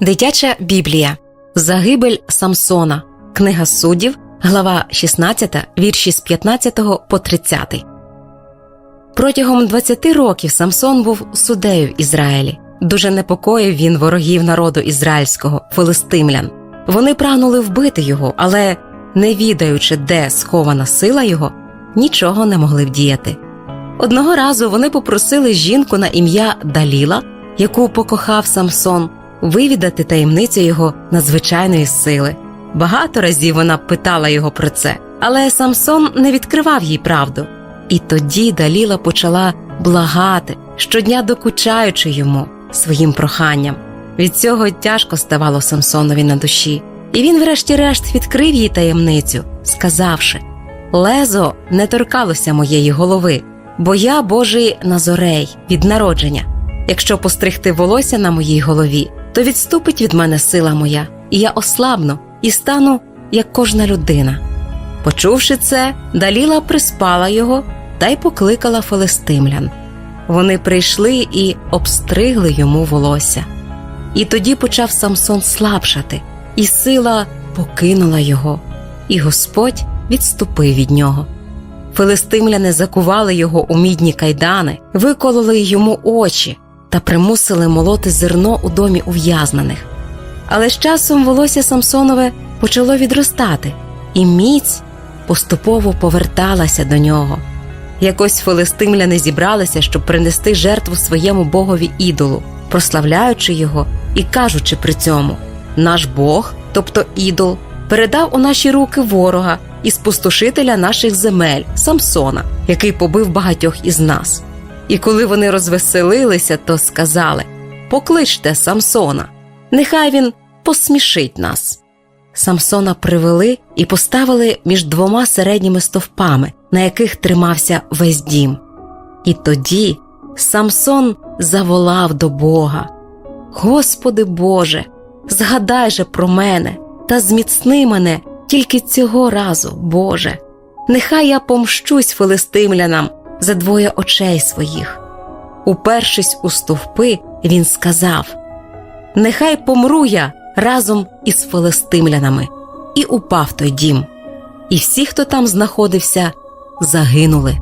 Дитяча Біблія. Загибель Самсона. Книга суддів, глава 16, вірші з 15 по 30. Протягом 20 років Самсон був суддею в Ізраїлі. Дуже непокоїв він ворогів народу ізраїльського, филистимлян. Вони прагнули вбити його, але, не відаючи, де схована сила його, нічого не могли вдіяти. Одного разу вони попросили жінку на ім'я Даліла, яку покохав Самсон, вивідати таємницю його надзвичайної сили. Багато разів вона питала його про це, але Самсон не відкривав їй правду. І тоді Даліла почала благати, щодня докучаючи йому своїм проханням. Від цього тяжко ставало Самсонові на душі, і він, врешті-решт, відкрив їй таємницю, сказавши: Лезо не торкалося моєї голови, бо я Божий назорей від народження. Якщо постригти волосся на моїй голові, то відступить від мене сила моя, і я ослабну і стану як кожна людина. Почувши це, Даліла приспала його та й покликала филистимлян. Вони прийшли і обстригли йому волосся. І тоді почав Самсон слабшати, і сила покинула його, і Господь відступив від нього. Филистимляни закували його у мідні кайдани, викололи йому очі та примусили молоти зерно у домі ув'язнених. Але з часом волосся Самсонове почало відростати, і міць поступово поверталася до нього. Якось филистимляни зібралися, щоб принести жертву своєму богові ідолу, прославляючи його і кажучи при цьому: наш Бог, тобто ідол, передав у наші руки ворога і спустошителя наших земель Самсона, який побив багатьох із нас. І коли вони розвеселилися, то сказали: Покличте Самсона, нехай він посмішить нас. Самсона привели і поставили між двома середніми стовпами, на яких тримався весь дім. І тоді Самсон заволав до Бога: Господи Боже, згадай же про мене та зміцни мене тільки цього разу, Боже. Нехай я помщусь филистимлянам за двоє очей своїх. Упершись у стовпи, він сказав: Нехай помру я разом із филистимлянами, і упав той дім. І всі, хто там знаходився, загинули.